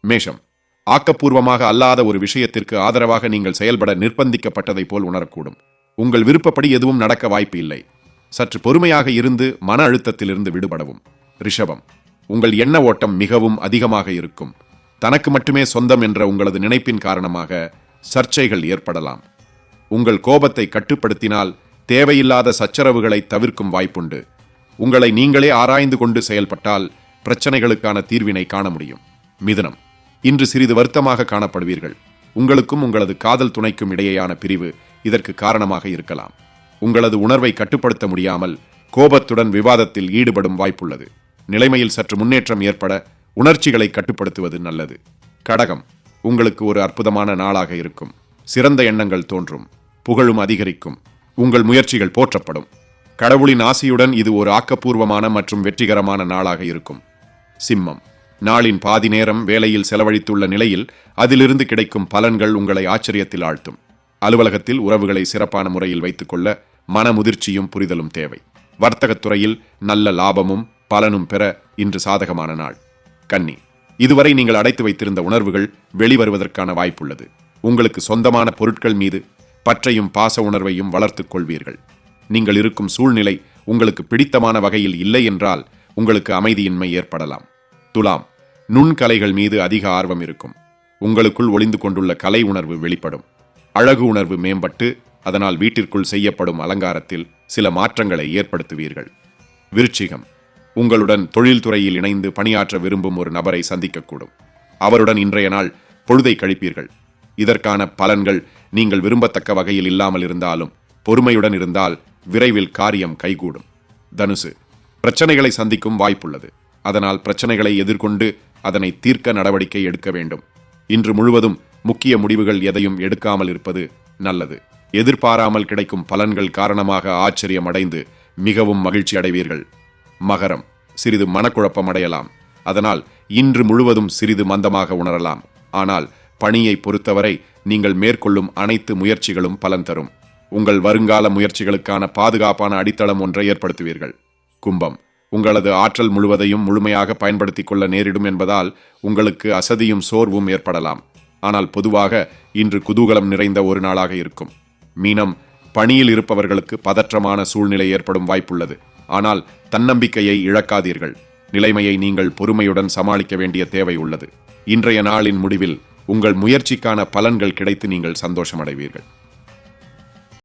மேஷம். ஆக்கப்பூர்வமாக அல்லாத ஒரு விஷயத்திற்கு ஆதரவாக நீங்கள் செயல்பட நிர்பந்திக்கப்பட்டதைப் போல் உணரக்கூடும். உங்கள் விருப்பப்படி எதுவும் நடக்க வாய்ப்பு இல்லை. சற்று பொறுமையாக இருந்து மன அழுத்தத்திலிருந்து விடுபடவும். ரிஷபம். உங்கள் எண்ண ஓட்டம் மிகவும் அதிகமாக இருக்கும். தனக்கு மட்டுமே சொந்தம் என்ற உங்களது நினைப்பின் காரணமாக சர்ச்சைகள் ஏற்படலாம். உங்கள் கோபத்தை கட்டுப்படுத்தினால் தேவையில்லாத சச்சரவுகளை தவிர்க்கும் வாய்ப்புண்டு. உங்களை நீங்களே ஆராய்ந்து கொண்டு செயல்பட்டால் பிரச்சனைகளுக்கான தீர்வினை காண முடியும். மிதுனம். இன்று சிறிது வருத்தமாக காணப்படுவீர்கள். உங்களுக்கும் உங்களது காதல் துணைக்கும் இடையேயான பிரிவு இதற்கு காரணமாக இருக்கலாம். உங்களது உணர்வை கட்டுப்படுத்த முடியாமல் கோபத்துடன் விவாதத்தில் ஈடுபடும் வாய்ப்புள்ளது. நிலைமையில் சற்று முன்னேற்றம் ஏற்பட உணர்ச்சிகளை கட்டுப்படுத்துவது நல்லது. கடகம் உங்களுக்கு ஒரு அற்புதமான நாளாக இருக்கும். சிறந்த எண்ணங்கள் தோன்றும். புகழும் அதிகரிக்கும். உங்கள் முயற்சிகள் போற்றப்படும். கடவுளின் ஆசியுடன் இது ஒரு ஆக்கப்பூர்வமான மற்றும் வெற்றிகரமான நாளாக இருக்கும். சிம்மம். நாளின் பாதி நேரம் வேலையில் செலவழித்துள்ள நிலையில் அதிலிருந்து கிடைக்கும் பலன்கள் உங்களை ஆச்சரியத்தில் ஆழ்த்தும். அலுவலகத்தில் உறவுகளை சிறப்பான முறையில் வைத்துக்கொள்ள மனமுதிர்ச்சியும் புரிதலும் தேவை. வர்த்தகத் துறையில் நல்ல லாபமும் பலனும் பெற இன்று சாதகமான நாள். கன்னி இதுவரை நீங்கள் அடைத்து வைத்திருந்த உணர்வுகள் வெளிவருவதற்கான வாய்ப்புள்ளது. உங்களுக்கு சொந்தமான பொருட்கள் மீது பற்றையும் பாச உணர்வையும் வளர்த்துக் கொள்வீர்கள். நீங்கள் இருக்கும் சூழ்நிலை உங்களுக்கு பிடித்தமான வகையில் இல்லை என்றால் உங்களுக்கு அமைதியின்மை ஏற்படலாம். துலாம் நுண்கலைகள் மீது அதிக ஆர்வம் இருக்கும். உங்களுக்குள் ஒளிந்து கொண்டுள்ள கலை உணர்வு வெளிப்படும். அழகு உணர்வு மேம்பட்டு அதனால் வீட்டிற்குள் செய்யப்படும் அலங்காரத்தில் சில மாற்றங்களை ஏற்படுத்துவீர்கள். விருச்சிகம். உங்களுடன் தொழில்துறையில் இணைந்து பணியாற்ற விரும்பும் ஒரு நபரை சந்திக்கக்கூடும். அவருடன் இன்றைய நாள் பொழுதை கழிப்பீர்கள். இதற்கான பலன்கள் நீங்கள் விரும்பத்தக்க வகையில் இல்லாமல் இருந்தாலும் பொறுமையுடன் இருந்தால் விரைவில் காரியம் கைகூடும். தனுசு. பிரச்சனைகளை சந்திக்கும் வாய்ப்புள்ளது. அதனால் பிரச்சனைகளை எதிர்கொண்டு அதனை தீர்க்க நடவடிக்கை எடுக்க வேண்டும். இன்று முழுவதும் முக்கிய முடிவுகள் எதையும் எடுக்காமல் இருப்பது நல்லது. எதிர்பாராமல் கிடைக்கும் பலன்கள் காரணமாக ஆச்சரியம் அடைந்து மிகவும் மகிழ்ச்சி அடைவீர்கள். மகரம். சிறிது மனக்குழப்பம் அடையலாம். அதனால் இன்று முழுவதும் சிறிது மந்தமாக உணரலாம். ஆனால் பணியை பொறுத்தவரை நீங்கள் மேற்கொள்ளும் அனைத்து முயற்சிகளும் பலன் தரும். உங்கள் வருங்கால முயற்சிகளுக்கான பாதுகாப்பான அடித்தளம் ஒன்றை ஏற்படுத்துவீர்கள். கும்பம். உங்களது ஆற்றல் முழுவதையும் முழுமையாக பயன்படுத்திக் கொள்ள நேரிடும் என்பதால் உங்களுக்கு அசதியும் சோர்வும் ஏற்படலாம். ஆனால் பொதுவாக இன்று குதூகலம் நிறைந்த ஒரு நாளாக இருக்கும். மீனம் பணியில் இருப்பவர்களுக்கு பதற்றமான சூழ்நிலை ஏற்படும் வாய்ப்புள்ளது. ஆனால் தன்னம்பிக்கையை இழக்காதீர்கள். நிலைமையை நீங்கள் பொறுமையுடன் சமாளிக்க வேண்டிய தேவை உள்ளது. இன்றைய நாளின் முடிவில் உங்கள் முயற்சிக்கான பலன்கள் கிடைத்து நீங்கள் சந்தோஷமடைவீர்கள்.